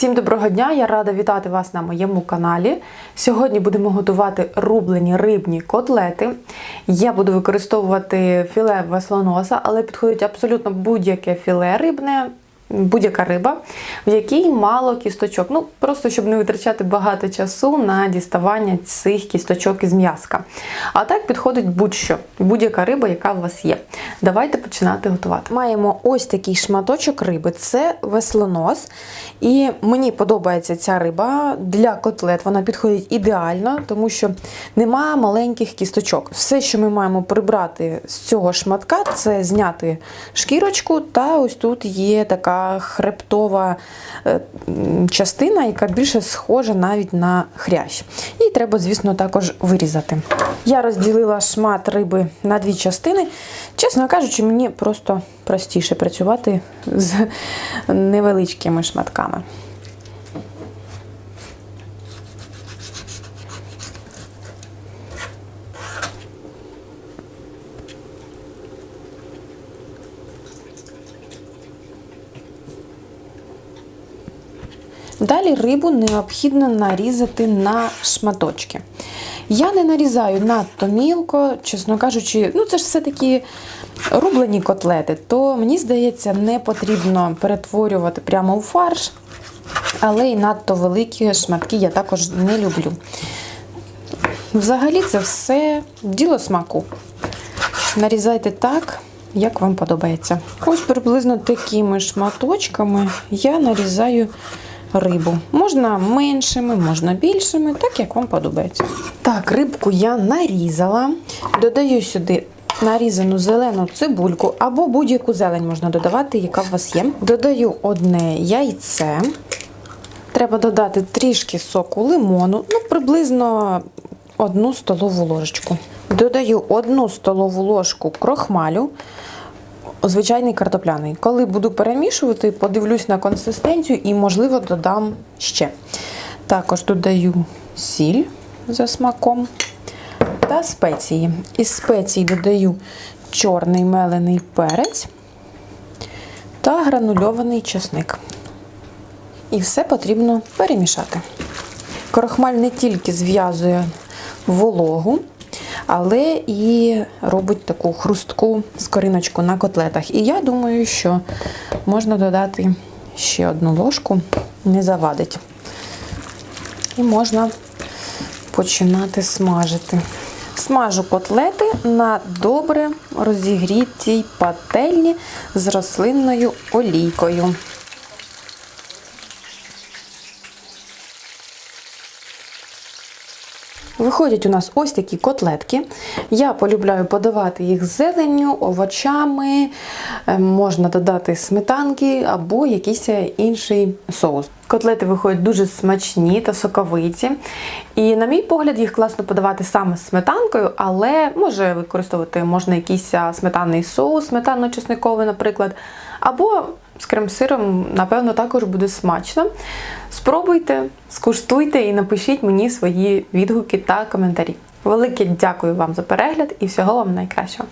Всім доброго дня! Я рада вітати вас на моєму каналі. Сьогодні будемо готувати рублені рибні котлети. Я буду використовувати філе веслоноса, але підходить абсолютно будь-яке філе рибне, будь-яка риба, в якій мало кісточок. Ну, просто щоб не витрачати багато часу на діставання цих кісточок із м'яска. А так підходить будь-що, будь-яка риба, яка у вас є. Давайте починати готувати. Маємо ось такий шматочок риби, це веслонос. І мені подобається ця риба для котлет. Вона підходить ідеально, тому що немає маленьких кісточок. Все, що ми маємо прибрати з цього шматка, це зняти шкірочку, та ось тут є така хребтова е, частина, яка більше схожа навіть на хрящ. І треба, звісно, також вирізати. Я розділила шмат риби на дві частини. Чесно кажучи, мені просто простіше працювати з невеличкими шматками. Далі рибу необхідно нарізати на шматочки. Я не нарізаю надто мілко, чесно кажучи, ну це ж все-таки рублені котлети, то мені здається, не потрібно перетворювати прямо у фарш, але й надто великі шматки я також не люблю. Взагалі це все діло смаку. Нарізайте так, як вам подобається. Ось приблизно такими шматочками я нарізаю рибу. Можна меншими, можна більшими, так як вам подобається. Так, рибку я нарізала. Додаю сюди нарізану зелену цибульку або будь-яку зелень можна додавати, яка у вас є. Додаю одне яйце. Треба додати трішки соку лимону, ну приблизно одну столову ложечку. Додаю одну столову ложку крохмалю, звичайний картопляний. Коли буду перемішувати, подивлюсь на консистенцію і, можливо, додам ще. Також додаю сіль за смаком та спеції. Із спецій додаю чорний мелений перець та гранульований чесник. І все потрібно перемішати. Крохмаль не тільки зв'язує вологу, але і робить таку хрустку скориночку на котлетах. І я думаю, що можна додати ще одну ложку, не завадить. І можна починати смажити. Смажу котлети на добре розігрітій пательні з рослинною олійкою. Виходять у нас ось такі котлетки. Я полюбляю подавати їх з зеленню, овочами, е, можна додати сметанки або якийсь інший соус. Котлети виходять дуже смачні та соковиті. І, на мій погляд, їх класно подавати саме з сметанкою, але може використовувати можна якийсь сметанний соус, сметанно-чесниковий, наприклад, або з крем-сиром, напевно, також буде смачно. Спробуйте, скуштуйте і напишіть мені свої відгуки та коментарі. Велике дякую вам за перегляд і всього вам найкращого!